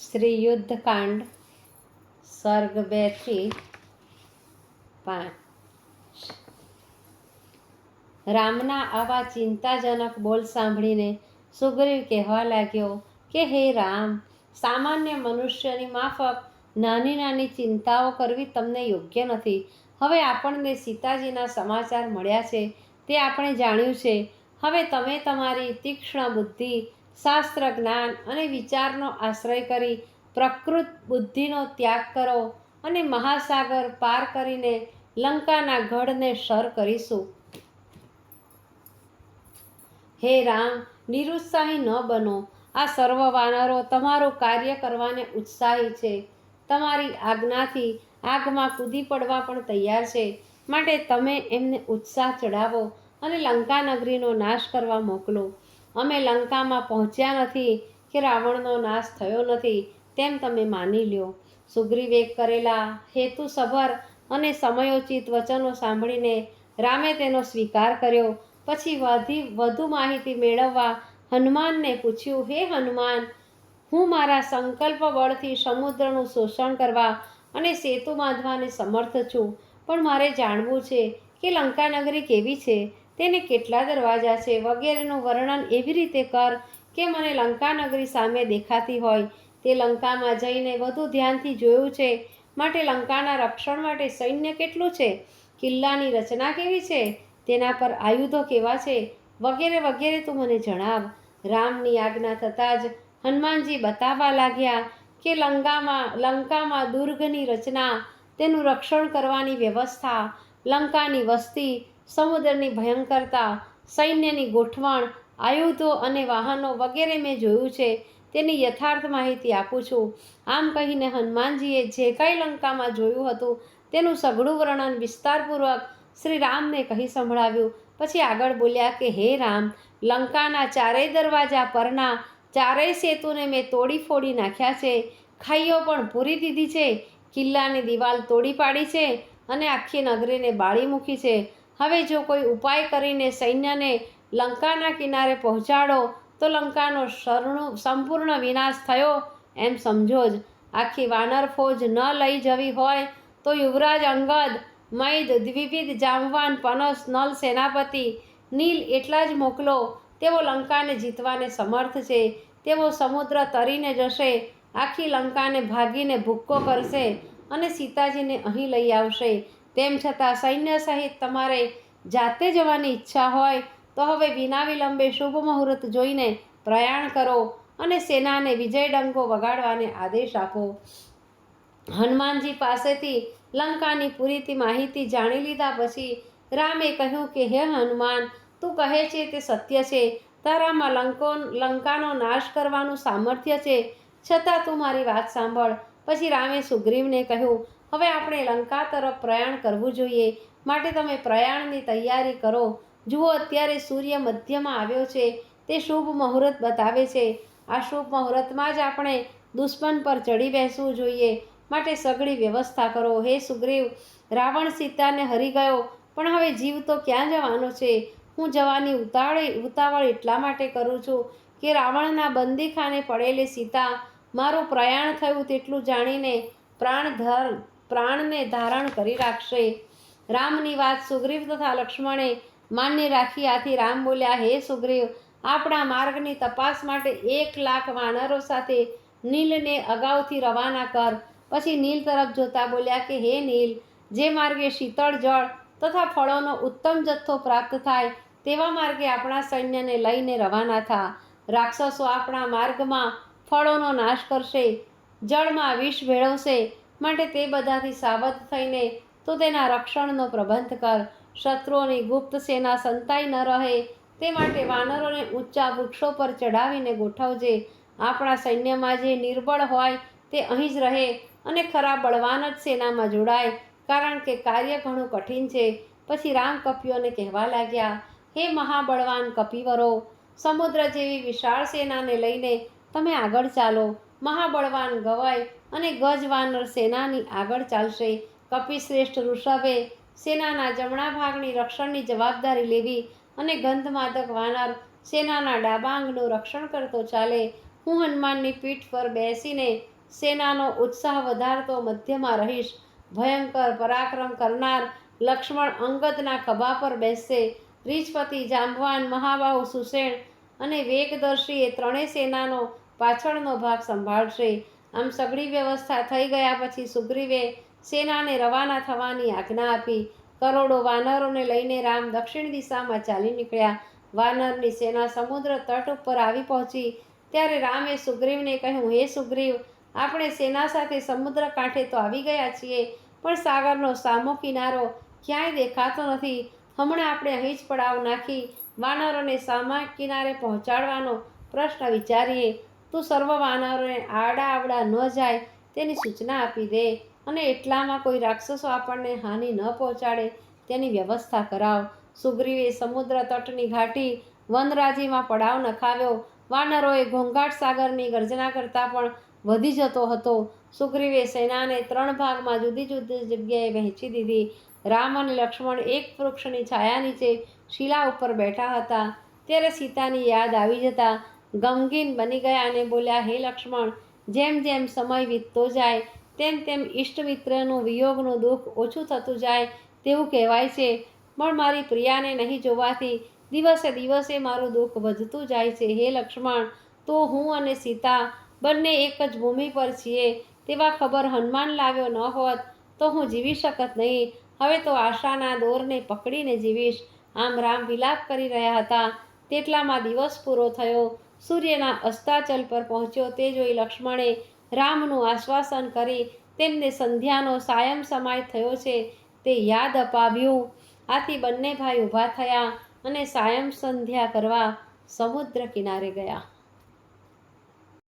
શ્રી યુદ્ધકાંડ સર્ગ બેથી પાંચ. રામના આવા ચિંતાજનક બોલ સાંભળીને સુગ્રીવ કહેવા લાગ્યો કે, હે રામ, સામાન્ય મનુષ્યની માફક નાની નાની ચિંતાઓ કરવી તમને યોગ્ય નથી. હવે આપણને સીતાજીના સમાચાર મળ્યા છે તે આપણે જાણ્યું છે. હવે તમે તમારી તીક્ષ્ણ બુદ્ધિ શાસ્ત્ર જ્ઞાન અને વિચારનો આશ્રય કરી પ્રકૃત બુદ્ધિનો ત્યાગ કરો અને મહાસાગર પાર કરીને લંકાના ગઢને સર કરીશું. હે રામ, નિરુત્સાહી ન બનો. આ સર્વ વાનરો તમારું કાર્ય કરવાને ઉત્સાહી છે. તમારી આજ્ઞાથી આગમાં કૂદી પડવા પણ તૈયાર છે. માટે તમે એમને ઉત્સાહ ચડાવો અને લંકા નગરીનો નાશ કરવા મોકલો. અમે લંકામાં પહોંચ્યા નથી કે રાવણનો નાશ થયો નથી, તેમ તમે માની લ્યો. સુગ્રીવે કરેલા હેતુસભર અને સમયોચિત વચનો સાંભળીને રામે તેનો સ્વીકાર કર્યો. પછી વધી, વધુ માહિતી મેળવવા હનુમાનને પૂછ્યું, હે હનુમાન, હું મારા સંકલ્પ બળથી સમુદ્રનું શોષણ કરવા અને સેતુ બાંધવાને સમર્થ છું, પણ મારે જાણવું છે કે લંકા નગરી કેવી છે? તેને કેટલા દરવાજા છે વગેરેનું વર્ણન એવી રીતે કર કે મને લંકાનગરી સામે દેખાતી હોય. તે લંકામાં જઈને વધુ ધ્યાનથી જોયું છે. માટે લંકાના રક્ષણ માટે સૈન્ય કેટલું છે? કિલ્લાની રચના કેવી છે? તેના પર આયુધો કેવા છે? વગેરે વગેરે તું મને જણાવ. રામની આજ્ઞા થતાં જ હનુમાનજી બતાવવા લાગ્યા કે લંકામાં લંકામાં દુર્ગની રચના, તેનું રક્ષણ કરવાની વ્યવસ્થા, લંકાની વસ્તી સમુદ્રની ભયંકરતા, સૈન્યની ગોઠવણ, આયુધો અને વાહનો વગેરે મેં જોયું છે, તેની યથાર્થ માહિતી આપું છું. આમ કહીને હનુમાનજીએ જે કંઈ લંકામાં જોયું હતું, તેનું સઘળું વર્ણન વિસ્તારપૂર્વક શ્રી રામને કહી સંભળાવ્યું. પછી આગળ બોલ્યા કે, હે રામ, લંકાના ચારેય દરવાજા પરના ચારેય સેતુને મેં તોડી ફોડી નાખ્યા છે. ખાઈઓ પણ પૂરી દીધી છે. કિલ્લાની દિવાલ તોડી પાડી છે અને આખી નગરીને બાળી મૂકી છે. હવે જો કોઈ ઉપાય કરીને સૈન્યને લંકાના કિનારે પહોંચાડો, તો લંકાનો શરણું સંપૂર્ણ વિનાશ થયો. એમ સમજો જ, આખી વાનર ફોજ ન લઈ જવી હોય તો યુવરાજ અંગદ, મૈદ, દ્વિવિધ જામવાન, પનસ, નલ સેનાપતિ, નીલ એટલા જ મોકલો, તેઓ લંકાને જીતવાને સમર્થ છે. તેઓ સમુદ્ર તરીને જશે, આખી લંકાને ભાગીને ભૂક્કો કરશે અને સીતાજીને અહીં લઈ આવશે. તેમ છતાં સૈન્ય સહિત તમારે જાતે જવાની ઈચ્છા હોય તો હવે વિના વિલંબે શુભ મુહૂર્ત જોઈને પ્રયાણ કરો અને સેનાને વિજય ડંકો વગાડવાને આદેશ આપો. હનુમાનજી પાસેથી લંકાની પૂરીથી માહિતી જાણી લીધા પછી રામે કહ્યું કે, હે હનુમાન, તું કહે છે તે સત્ય છે. તારામાં લંકો, લંકાનો નાશ કરવાનું સામર્થ્ય છે. છતાં તું મારી વાત સાંભળ. પછી રામે સુગ્રીવને કહ્યું હવે આપણે લંકા તરફ પ્રયાણ કરવું જોઈએ. માટે તમે પ્રયાણની તૈયારી કરો. જુઓ અત્યારે સૂર્ય મધ્યમાં આવ્યો છે. તે શુભ મુહૂર્ત બતાવે છે. આ શુભ મુહૂર્તમાં જ આપણે દુશ્મન પર ચડી બેસવું જોઈએ. માટે સગળી વ્યવસ્થા કરો. હે સુગ્રીવ, રાવણ સીતાને હરી ગયો. પણ હવે જીવ તો ક્યાં જવાનો છે? હું જવાની ઉતાવળ ઉતાવળ એટલા માટે કરું છું કે રાવણના બંદીખાને પડેલી સીતા મારું પ્રયાણ થયું તેટલું જાણીને પ્રાણ ધર પ્રાણને ધારણ કરી રાખશે. રામની વાત સુગ્રીવ તથા લક્ષ્મણે માન્ય રાખી આથી રામ બોલ્યા, હે સુગ્રીવ, આપણા માર્ગની તપાસ માટે એક લાખ વાનરો સાથે નીલને અગાઉથી રવાના કર. પછી નીલ તરફ જોતા બોલ્યા કે, હે નીલ, જે માર્ગે શીતળ જળ તથા ફળોનો ઉત્તમ જથ્થો પ્રાપ્ત થાય, તેવા માર્ગે આપણા સૈન્યને લઈને રવાના થા. રાક્ષસો આપણા માર્ગમાં ફળોનો નાશ કરશે, જળમાં વિષ ભેળવશે માટે તે બધાથી સાવધ થઈને તો તેના રક્ષણનો પ્રબંધ કર. શત્રુઓની ગુપ્ત સેના સંતાઈ ન રહે. તે માટે વાનરોને ઊંચા વૃક્ષો પર ચડાવીને ગોઠવજે. આપણા સૈન્યમાં જે નિર્બળ હોય તે અહીં જ રહે અને ખરા બળવાન જ સેનામાં જોડાય, કારણ કે કાર્ય ઘણું કઠિન છે. પછી રામ કપિયોને કહેવા લાગ્યા, હે મહાબળવાન કપિવરો, સમુદ્ર જેવી વિશાળ સેનાને લઈને તમે આગળ ચાલો. મહાબળવાન ગવાય અને ગજવાનર સેનાની આગળ ચાલશે. કપિશ્રેષ્ઠ ઋષભે સેનાના જમણા ભાગની રક્ષણની જવાબદારી લેવી અને ગંધમાદક વાનર સેનાના ડાબાંગનું રક્ષણ કરતો ચાલે. હું હનુમાનની પીઠ પર બેસીને સેનાનો ઉત્સાહ વધારતો મધ્યમાં રહીશ. ભયંકર પરાક્રમ કરનાર લક્ષ્મણ અંગદના ખભા પર બેસશે. રીછપતિ જાંબવાન મહાબાહુ સુસેણ અને વેગદર્શી એ ત્રણેય સેનાનો પાછળનો ભાગ સંભાળશે. આમ સઘળી વ્યવસ્થા થઈ ગયા પછી સુગ્રીવે સેનાને રવાના થવાની આજ્ઞા આપી. કરોડો વાનરોને લઈને રામ દક્ષિણ દિશામાં ચાલી નીકળ્યા. વાનરની સેના સમુદ્ર તટ ઉપર આવી પહોંચી. ત્યારે રામે સુગ્રીવને કહ્યું, હે સુગ્રીવ, આપણે સેના સાથે સમુદ્ર કાંઠે તો આવી ગયા છીએ, પણ સાગરનો સામો કિનારો ક્યાંય દેખાતો નથી. હમણાં આપણે અહીં જ પડાવ નાખી વાનરોને સામા કિનારે પહોંચાડવાનો પ્રશ્ન વિચારીએ. તું સર્વ વાનરોને આડા આવડા ન જાય તેની સૂચના આપી દે અને એટલામાં કોઈ રાક્ષસો આપણને હાનિ ન પહોંચાડે તેની વ્યવસ્થા કરાવ. સુગ્રીવે સમુદ્ર તટની ઘાટી વનરાજીમાં પડાવ નખાવ્યો. વાનરોએ ઘોંઘાટ સાગરની ગર્જના કરતાં પણ વધી જતો હતો. સુગ્રીવે સેનાને ત્રણ ભાગમાં જુદી જુદી જગ્યાએ વહેંચી દીધી. રામ અને લક્ષ્મણ એક વૃક્ષની છાયા નીચે શિલા ઉપર બેઠા હતા. ત્યારે સીતાની યાદ આવી જતા ગમગીન બની ગયા અને બોલ્યા, હે લક્ષ્મણ, જેમ જેમ સમય વીતતો જાય, તેમ તેમ ઇષ્ટમિત્રનું વિયોગનું દુઃખ ઓછું થતું જાય તેવું કહેવાય છે. પણ મારી પ્રિયાને નહીં જોવાથી દિવસે દિવસે મારું દુઃખ વધતું જાય છે. હે લક્ષ્મણ, તો હું અને સીતા બંને એક જ ભૂમિ પર છીએ. તેવા ખબર હનુમાન લાવ્યો ન હોત તો હું જીવી શકત નહીં. હવે તો આશાના દોરને પકડીને જીવીશ. આમ રામ વિલાપ કરી રહ્યા હતા. તેટલામાં દિવસ પૂરો થયો. સૂર્યના અસ્તાચલ પર પહોંચ્યો તે જોઈ લક્ષ્મણે રામનું આશ્વાસન કરી તેમને સંધ્યાનો સાયમ સમાય થયો છે તે યાદ અપાવ્યું. આથી બંને ભાઈ ઊભા થયા અને સાયમ સંધ્યા કરવા સમુદ્ર કિનારે ગયા.